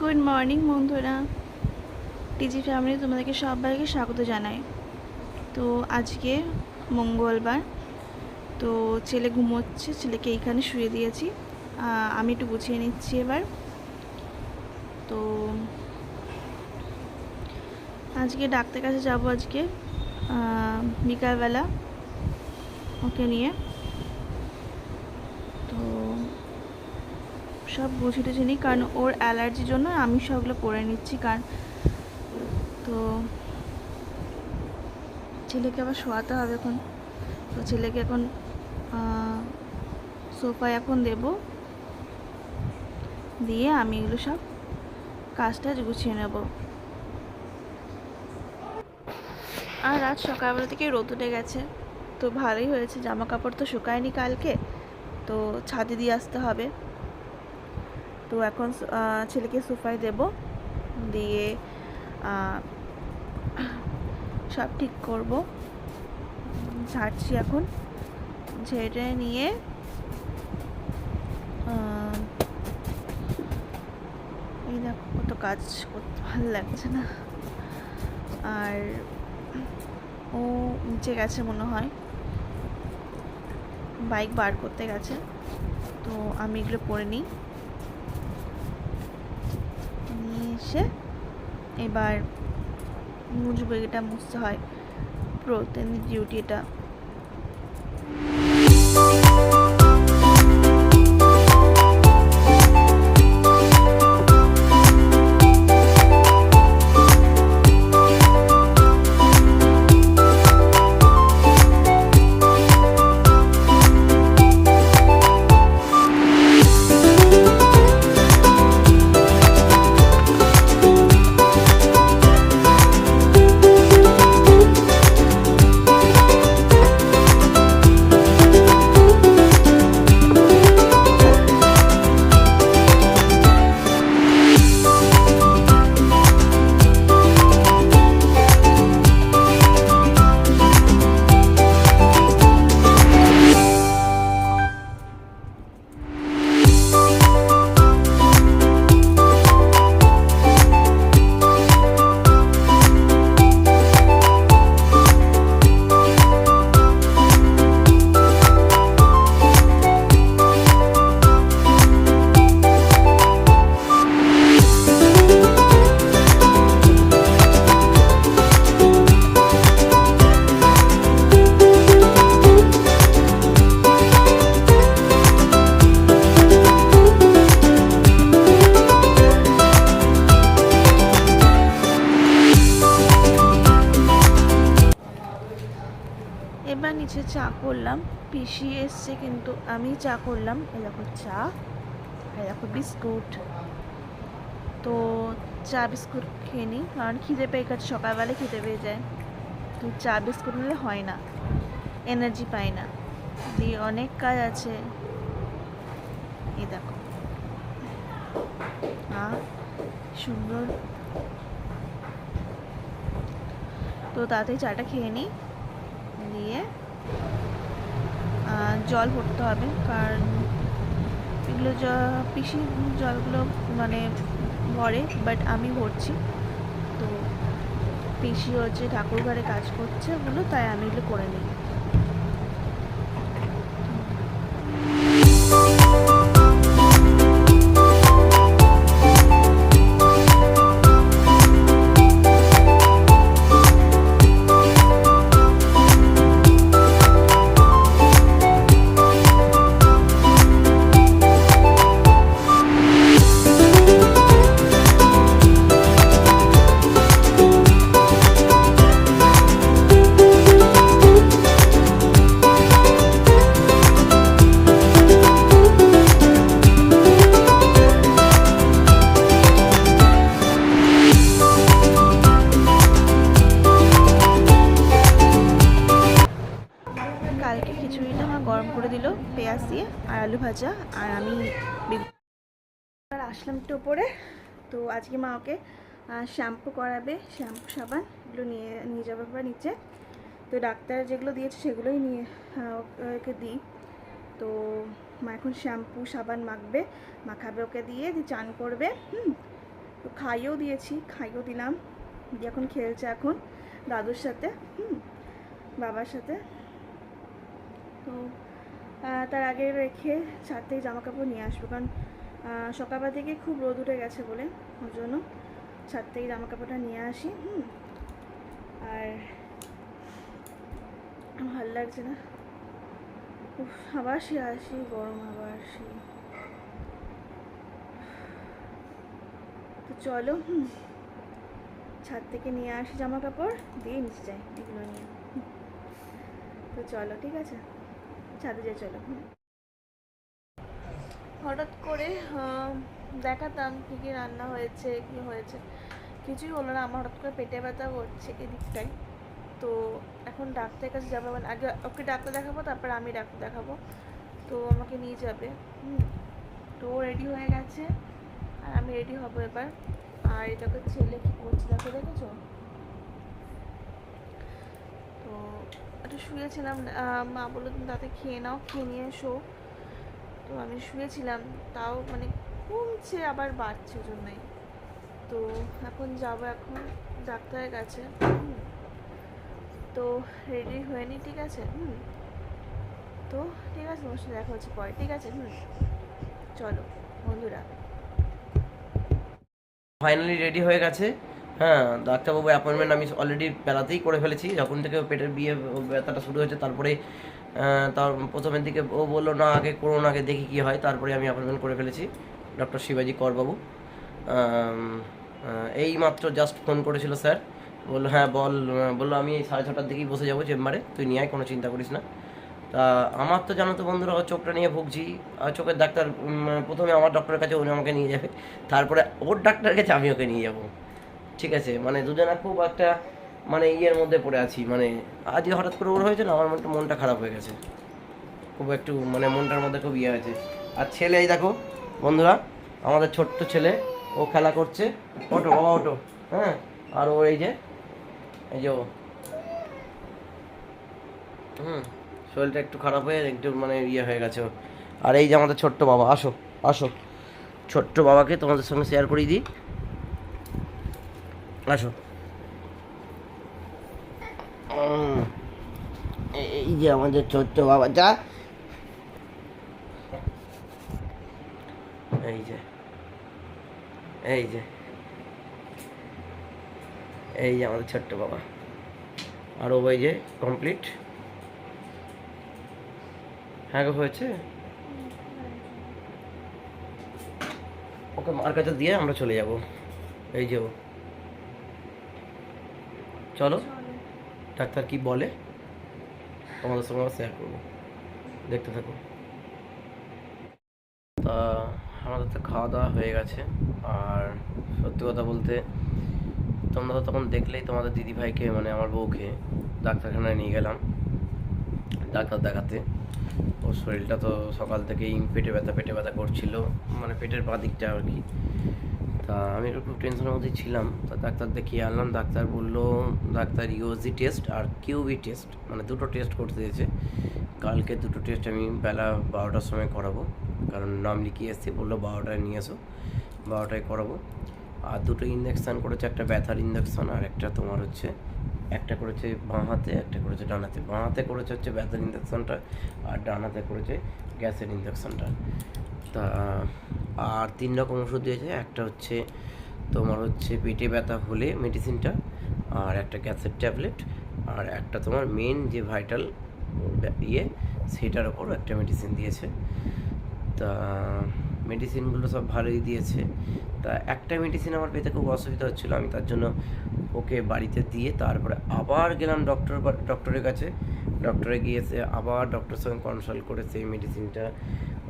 Good morning বন্ধুরা। টিজি family তোমাদেরকে সবাইকে স্বাগত জানাই। তো আজকে মঙ্গলবার, তো ছেলে ঘুমোচ্ছে, ছেলেকে এইখানে শুয়ে দিয়েছি। আমি একটু গুছিয়ে নিচ্ছি এবার। তো আজকে ডাক্তার কাছে যাব আজকে বিকালবেলা, ওকে নিয়ে তো সব বুঝে টুঝে নিই কারণ ওর অ্যালার্জির জন্য আমি সবগুলো করে নিচ্ছি, কারণ তো ছেলেকে আবার শোয়াতে হবে এখন। তো ছেলেকে এখন সোফা এখন দেব। দিয়ে আমি এগুলো সব কাজটা গুছিয়ে নেব। আর আজ সকালবেলা থেকে রোদ উঠে গেছে। তো ভালোই হয়েছে জামা কাপড় তো শুকায়নি কালকে। তো ছাদে দিয়ে আসতে হবে। তো এখন ছেলেকে সোফায় দেব। দিয়ে সব ঠিক করব। ছাড়ছি এখন। ঝেড়ে নিয়ে এই দেখো কত কাজ করতে ভালো লাগছে না। আর ও নিচে গেছে মনে হয়। বাইক বার করতে গেছে। তো আমি এগুলো পরে নিই। এসে এবার মুছবো এটা মুছতে হয়। প্রতিদিন ডিউটি এটা পিসি এসছে কিন্তু আমি চা করলাম। এ দেখো চা এ দেখো বিস্কুট। তো চা বিস্কুট খেয়ে নিই, কারণ খিদে পেয়ে গেছে, সকালবেলা খিদে পেয়ে যায়। তো চা বিস্কুট নিলে হয় না এনার্জি পাই না। দিয়ে অনেক কাজ আছে। এই দেখো। সুন্দর। তো তাড়াতাড়ি চাটা খেয়ে নিই। দিয়ে জল ভরতে হবে। কারণ এগুলো পিসি জলগুলো মানে ভরে বাট আমি ভরছি। তো পিসি হচ্ছে ঠাকুর ঘরে কাজ করছে ওগুলো, তাই আমি এগুলো করে নিই। একটু ওপরে তো আজকে মা ওকে শ্যাম্পু করাবে, শ্যাম্পু সাবান এগুলো নিয়ে নিয়ে যাবে বা নিচে। তো ডাক্তার যেগুলো দিয়েছে সেগুলোই নিয়ে ওকে দিই। তো মা এখন শ্যাম্পু, সাবান মাখবে, মাখাবে ওকে দিয়ে দিয়ে চান করবে, হুম। তো খাইয়েও দিয়েছি, খাইয়েও দিলাম। দিয়ে এখন খেলছে এখন দাদুর সাথে, হুম, বাবার সাথে। তো তার আগে রেখে ছাদ থেকে জামা কাপড় নিয়ে আসব, কারণ সকালবেলা থেকে খুব রোদ উঠে গেছে বলে, ওর জন্য। ছাদ থেকে জামা কাপড়টা নিয়ে আসি, হুম। আর ভালো লাগছে না। আবার সে আসি গরম আবার আসি তো চলো, হুম। ছাদ থেকে নিয়ে আসি জামা কাপড়, দিয়ে নিচে যাই এগুলো নিয়ে। তো চলো, ঠিক আছে? ছাদে যাই, চলো, হুম। হঠাৎ করে দেখাতাম কী কী রান্না হয়েছে, কী হয়েছে, কিছুই হলো না। আমার হঠাৎ করে পেটে ব্যথা করছে এদিকটায়। তো এখন ডাক্তারের কাছে যাব। মানে আগে ওকে ডাক্তার দেখাবো, তারপর আমি ডাক্তার দেখাবো। তো আমাকে নিয়ে যাবে। তো রেডি হয়ে গেছে। আর আমি রেডি হব এবার। আর এটাকে ছেলে কি করছে, দেখো, দেখেছ? তো একটু শুয়েছিলাম। মা বলল তুমি তাতে খেয়ে নাও, খেয়ে নিয়ে এসো। তো আমি শুয়েছিলাম, তাও মানে কমছে আবার বাড়ছে জন্যই তো এখন যাব এখন ডাক্তারের কাছে। তো রেডি হয়ে নি ঠিক আছে? হুম। তো ঠিক আছে, তোমার সাথে দেখা হচ্ছে পরে, ঠিক আছে? হুম। চলো, বন্ধুরা। ফাইনালি রেডি হয়ে গেছে। হ্যাঁ ডাক্তারবাবু অ্যাপয়েন্টমেন্ট আমি অলরেডি বেলাতেই করে ফেলেছি। যখন থেকে পেটের বিয়ে, ব্যথাটা শুরু হয়েছে, তারপরে তার প্রথমের দিকে ও বলল, না, আগে করুন আগে দেখি কি হয়। তারপরে আমি অ্যাপয়েন্টমেন্ট করে ফেলেছি ডক্টর শিবাজি করবাবু। এই মাত্র জাস্ট ফোন করেছিল স্যার বলল হ্যাঁ বল। বলল, আমি সাড়ে ছটার দিকেই বসে যাব চেম্বারে তুই নিয়ে কোনো চিন্তা করিস না। তা আমার তো জানো তো বন্ধুরা চোখটা নিয়ে ভুগছি। আর চোখের ডাক্তার প্রথমে আমার ডক্টরের কাছে, উনি আমাকে নিয়ে যাবে। তারপরে ওর ডাক্তারের কাছে আমি ওকে নিয়ে যাব। ঠিক আছে মানে দুজনা খুব একটা মানে ইয়ের মধ্যে পড়ে আছি মানে আজকে হঠাৎ করে ওর হয়েছে না, আমার মনটা মনটা খারাপ হয়ে গেছে। খুব একটু মানে মনটার মধ্যে খুব ইয়ে হয়েছে। আর ছেলে, এই দেখো, বন্ধুরা, আমাদের ছোট্ট ছেলে, ও খেলা করছে ওটো বাবা ওটো হ্যাঁ? আর ও এই যে এই যে ও। হুম, শরীরটা একটু খারাপ হয়ে, একটু মানে ইয়ে হয়ে গেছে ওর। আর এই যে আমাদের ছোট্ট বাবা, আসো আসো। ছোট্ট বাবাকে তোমাদের সঙ্গে শেয়ার করিয়ে দিই। আসো। এই- যে আমাদের ছোট্ট বাবা যা এই যে এই যে এই যে আমাদের ছোট্ট বাবা। আর ও এই যে কমপ্লিট হ্যাঁ হয়েছে? ওকে মার কাছে দিয়ে আমরা চলে যাব। এই যে চলো। ডাক্তার কি বলে? তোমাদের সঙ্গে আমরা শেয়ার করব। দেখতে থাকো। তা, আমাদের তো খাওয়া দাওয়া হয়ে গেছে। আর সত্যি কথা বলতে, তোমরা তো তখন দেখলেই তোমাদের দিদিভাইকে মানে আমার বউকে ডাক্তারখানায় নিয়ে গেলাম, ডাক্তার দেখাতে। ওর শরীরটা তো সকাল থেকেই পেটে ব্যথা পেটে ব্যথা করছিল। মানে পেটের বাঁ দিকটা আর কি। তা আমি একটু টেনশনের মধ্যে ছিলাম। তা ডাক্তার দেখিয়ে আনলাম, ডাক্তার বলল, ডাক্তার ইউজি টেস্ট আর কিউবি টেস্ট মানে দুটো টেস্ট করতে দিয়েছে। কালকে দুটো টেস্ট আমি বেলা বারোটার সময় করাবো, কারণ নাম লিখিয়ে এসেছি, বলল বারোটায় নিয়ে এসো, বারোটায় করাবো। আর দুটো ইঞ্জেকশান করেছে, একটা ব্যথার ইঞ্জেকশন আর একটা তোমার হচ্ছে, একটা করেছে বাঁ হাতে, একটা করেছে ডান হাতে। বাঁ হাতে করেছে হচ্ছে ব্যথার ইঞ্জেকশনটা আর ডান হাতে করেছে গ্যাসের ইঞ্জেকশনটা তা, আর তিন রকম ওষুধ দিয়েছে। একটা হচ্ছে তোমার হচ্ছে পেটে ব্যথা হলে মেডিসিনটা আর একটা গ্যাসের ট্যাবলেট, আর একটা তোমার মেন যে ভাইটাল ইয়ে সেটার ওপর একটা মেডিসিন দিয়েছে। তা মেডিসিনগুলো সব ভালোই দিয়েছে। তা, একটা মেডিসিন আমার পেতে খুব অসুবিধা হচ্ছিল, আমি তার জন্য ওকে বাড়িতে দিয়ে তারপরে আবার গেলাম ডক্টর ডক্টরের কাছে। ডক্টরে গিয়েছে আবার ডক্টরের সঙ্গে কনসাল্ট করে সেই মেডিসিনটা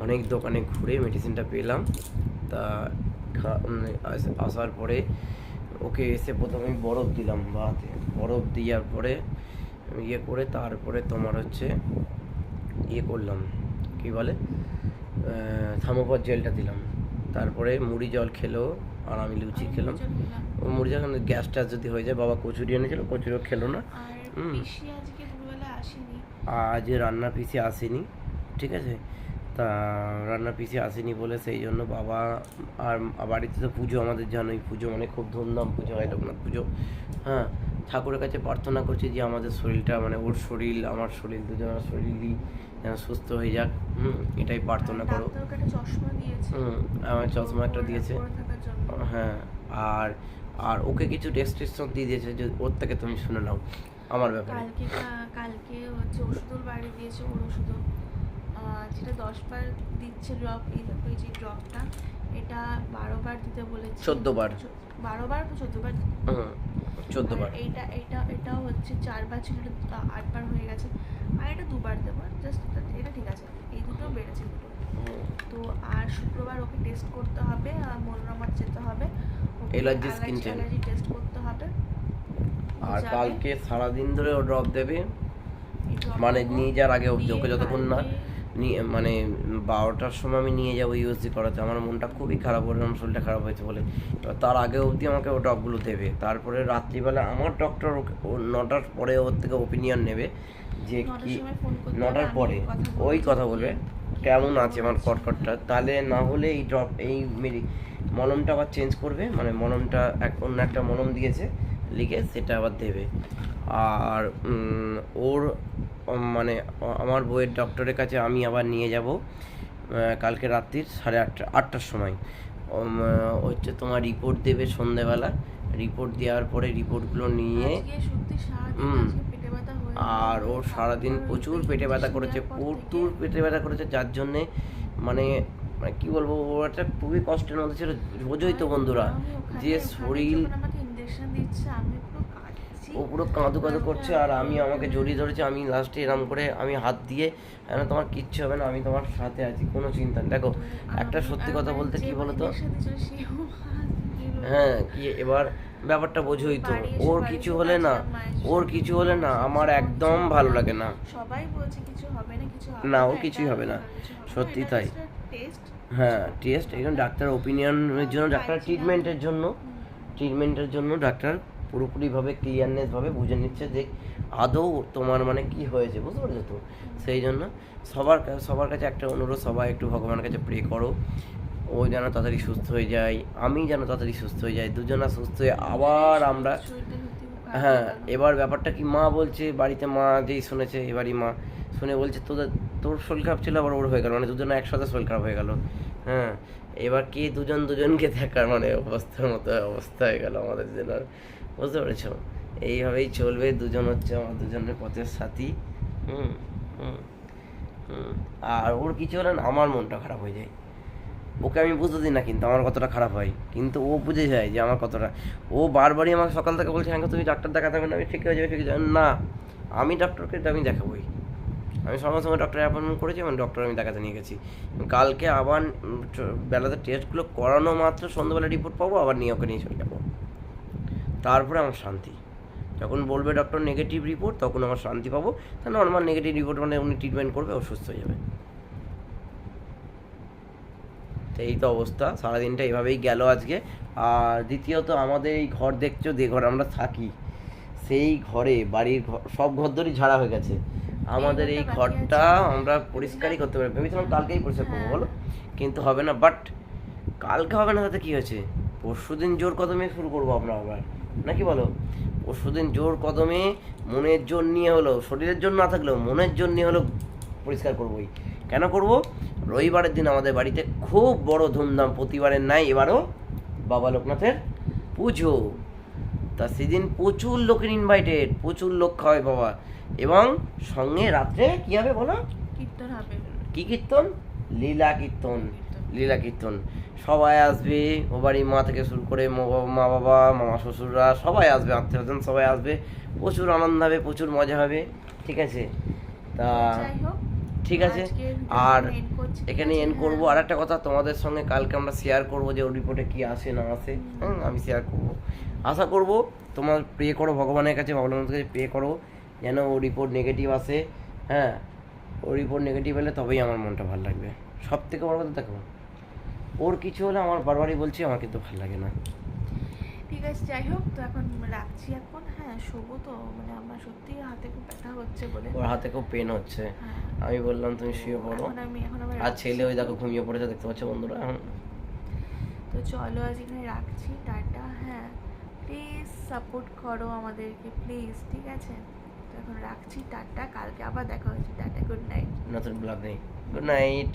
অনেক দোকানে ঘুরে মেডিসিনটা পেলাম। তা খা- আস- আসার পরে ওকে এসে প্রথমে বরফ দিলাম বাতে বরফ দেওয়ার পরে ইয়ে করে তারপরে তোমার হচ্ছে ইয়ে করলাম। কি বলে? থামোপর জেলটা দিলাম। তারপরে মুড়ি জল খেলো আর আমি লুচি খেলাম। ও মুড়ি যখন গ্যাস ট্যাস যদি হয়ে যায় বাবা কচুরি এনেছিল কচুরিও খেলো না। আজ রান্না পিসি আসেনি ঠিক আছে? তা রান্নার পিছিয়ে আসেনি বলে সেই জন্য বাবা আর বাড়িতে তো পুজো আমাদের জানোই পুজো মানে খুব ধুমধাম পুজো হয় লোকনাথ পুজো। হ্যাঁ ঠাকুরের কাছে প্রার্থনা করছি যে আমাদের শরীরটা মানে ওর শরীর আমার শরীর দুজনের শরীরই যেন সুস্থ হয়ে যাক। হুম এটাই প্রার্থনা করো। হুম আমার চশমা একটা দিয়েছে। হ্যাঁ আর আর ওকে কিছু রেস্ট্রিকশন দিয়ে দিয়েছে যে ওর থেকে তুমি শুনে নাও আমার ব্যাপারে। কালকে কালকে হচ্ছে ওষুধের বাড়ি দিয়েছে ওর ওষুধও আহ, যেটা দশ বার দিচ্ছে ড্রপ এই যে ড্রপটা এটা বারো বার দিতে বলেছে। 14 বার। চো- বারো বার বা চোদ্দ বার? হুম চোদ্দ আর বার। এইটা এটা এটাও হচ্ছে চারবার ছিল এটা আটবার হয়ে গেছে। আর এটা দুবার দেবার জাস্ট এটা ঠিক আছে। এই দুটো বেড়েছে দুটো তো আর শুক্রবার ওকে টেস্ট করতে হবে আর মনোরমার যেতে হবে। skin check। অ্যালার্জি টেস্ট করতে হবে। আর কালকে সারাদিন ধরে ও ড্রপ দেবে। মানে নিয়ে যাওয়ার আগে ওকে যতক্ষণ না নিয়ে মানে বারোটার সময় আমি নিয়ে যাব ইউএসজি করাতে। আমার মনটা খুবই খারাপ হলো আমার শরীরটা খারাপ হয়েছে বলে। এবার তার আগে অবধি আমাকে ও ড্রপগুলো দেবে। তারপরে রাত্রিবেলা আমার ডক্টর ও নটার পরে ওর থেকে ওপিনিয়ন নেবে যে কি নটার পরে ওই কথা বলবে কেমন আছে আমার কটকটটা? তাহলে না হলে এই ড্রপ এই মেরি মলমটা আবার চেঞ্জ করবে মানে মলমটা এক অন্য একটা মলম দিয়েছে লিখে সেটা আবার দেবে। আর ওর মানে আমার বইয়ের ডক্টরের কাছে আমি আবার নিয়ে যাব কালকে রাত্রির সাড়ে আটটা আটটার সময়। হচ্ছে তোমার রিপোর্ট দেবে সন্ধেবেলা। রিপোর্ট দেওয়ার পরে রিপোর্টগুলো নিয়ে আর। ওর সারাদিন প্রচুর পেটে ব্যথা করেছে প্রচুর পেটে ব্যথা করেছে যার জন্যে মানে মানে কি বলব ও একটা খুবই কষ্টের মধ্যে ছিল। বোঝোই তো বন্ধুরা যে শরীর ইনজেকশন দিচ্ছে আমি ও পুরো কাঁদু কাঁদু করছে আর আমি আমাকে জড়িয়ে ধরেছে আমি লাস্টে এরম করে আমি হাত দিয়ে কেন তোমার কিচ্ছু হবে না আমি তোমার সাথে আছি কোনো চিন্তা দেখো একটা সত্যি কথা বলতে কি বলতো। হ্যাঁ কি এবার ব্যাপারটা বোঝোই তো ওর কিছু হলে না ওর কিছু হলে না আমার একদম ভালো লাগে না সবাই বলছে কিছু হবে না কিছু হবে না, ওর কিছুই হবে না। সত্যি তাই। হ্যাঁ টেস্ট একজন ডাক্তার ওপিনিয়নের জন্য ডাক্তার ট্রিটমেন্টের জন্য ট্রিটমেন্টের জন্য ডাক্তার পুরোপুরিভাবে ক্লিয়ারনেসভাবে বুঝে নিচ্ছে যে আদৌ তোমার মানে কি হয়েছে, বুঝতে পারছ তো? সেই জন্য সবার সবার কাছে একটা অনুরোধ, সবাই একটু ভগবানের কাছে প্রে করো। ও যেন তাড়াতাড়ি সুস্থ হয়ে যায়, আমি যেন তাড়াতাড়ি সুস্থ হয়ে যাই, দুজনা সুস্থ হয়ে আবার আমরা হ্যাঁ এবার ব্যাপারটা কি মা বলছে, বাড়িতে মা যেই শুনেছে, এবারই মা শুনে বলছে, তোদের, তোর শরীর খারাপ ছিল, আবার ওর হয়ে গেল। মানে দুজনে একসাথে শরীর খারাপ হয়ে গেল। হ্যাঁ এবার কে দুজন দুজনকে দেখার মানে অবস্থার মতো অবস্থা হয়ে গেল আমাদের জেলার বুঝতে পেরেছ? এইভাবেই চলবে, দুজন হচ্ছে আমার দুজনের পথের সাথী। হুম হুম আর ওর কিছু হলে আমার মনটা খারাপ হয়ে যায়। ওকে আমি বুঝতে দিই না, কিন্তু আমার কতটা খারাপ হয়। কিন্তু ও বুঝে যায় যে আমার কতটা ও বারবারই আমাকে সকাল থেকে বলছে হ্যাঁ তুমি ডাক্তার দেখাতে হবে না, আমি ঠিক হয়ে যাবে, ঠিক হয়ে যাবে। না, আমি ডক্টরকে আমি দেখাবোই। আমি সঙ্গে সঙ্গে ডক্টর অ্যাপয়েন্টমেন্ট করেছি এবং ডক্টর আমি দেখাতে নিয়ে গেছি। কালকে আবার বেলাতে টেস্টগুলো করানো মাত্র সন্ধ্যাবেলা রিপোর্ট পাবো, আবার নিয়ে ওকে নিয়ে চলে যাব। তারপরে আমার শান্তি। যখন বলবে ডক্টর নেগেটিভ রিপোর্ট তখন আমার শান্তি পাবো। তা নর্মাল নেগেটিভ রিপোর্ট মানে উনি ট্রিটমেন্ট করবে অসুস্থ হয়ে যাবে। তো এই তো অবস্থা সারাদিনটা এভাবেই গেল আজকে। আর দ্বিতীয়ত আমাদের এই ঘর দেখছ যে ঘর আমরা থাকি সেই ঘরে বাড়ির ঘর সব ঘরদরই ঝাড়া হয়ে গেছে। আমাদের এই ঘরটা। আমরা পরিষ্কারই করতে পারি। ভেবেছিলাম কালকেই পরিষ্কার করব। বলো? কিন্তু হবে না বাট কালকে হবে না তাতে কী হয়েছে? পরশু দিন জোর কদমে শুরু করব আমরা আবার। নাকি বলো? পরশুদিন জোর কদমে মনের জোর নিয়ে হলো শরীরের জন্য না থাকলেও মনের জোর নিয়ে হলো পরিষ্কার করবোই। কেন করব? রবিবারের দিন আমাদের বাড়িতে খুব বড় ধুমধাম প্রতিবারের নাই এবারও বাবা লোকনাথের পুজো। তা সেদিন প্রচুর লোকের ইনভাইটেড প্রচুর লোক খাওয়ায় বাবা। এবং সঙ্গে রাত্রে কি হবে বলো? কীর্তন হবে। কি কীর্তন? লীলা কীর্তন। লীলা কীর্তন। সবাই আসবে ও বাড়ির মা থেকে শুরু করে মা বাবা- মামা শ্বশুররা সবাই আসবে আত্মীয় স্বজন সবাই আসবে। প্রচুর আনন্দ হবে প্রচুর মজা হবে ঠিক আছে? তা ঠিক আছে? আর এখানে? এন্ড করব। আর একটা কথা তোমাদের সঙ্গে কালকে আমরা শেয়ার করব যে ওর রিপোর্টে কি আসে না আসে। হ্যাঁ আমি শেয়ার করব। আশা করব তোমার প্রে করো ভগবানের কাছে ভগবানের কাছে প্রে করো যেন ও রিপোর্ট নেগেটিভ আসে। হ্যাঁ ও রিপোর্ট নেগেটিভ এলে তবেই আমার মনটা ভালো লাগবে। সব থেকে বড় কথা দেখো ওর কিছু হলে আমার বারবারই বলছি আমার কিন্তু ভালো লাগে না। ঠিক আছে যাই হোক তো এখন রাখছি এখন। হ্যাঁ শোবো তো মানে আমার সত্যি হাতে খুব ব্যথা হচ্ছে বলে। ওর হাতে খুব পেন হচ্ছে। হ্যাঁ। আমি বললাম তুমি শুয়ে পড়ো। আমি এখন আর ছেলে ওই দেখো ঘুমিয়ে পড়েছে দেখতে পাচ্ছ বন্ধুরা এখন। তো চলো আজ এখানে রাখছি। টাটা হ্যাঁ। প্লিজ সাপোর্ট করো আমাদেরকে প্লিজ ঠিক আছে? তো এখন রাখছি টাটা। কালকে আবার দেখা হচ্ছে। টাটা গুড নাইট নতুন ব্লগ নেই। Good night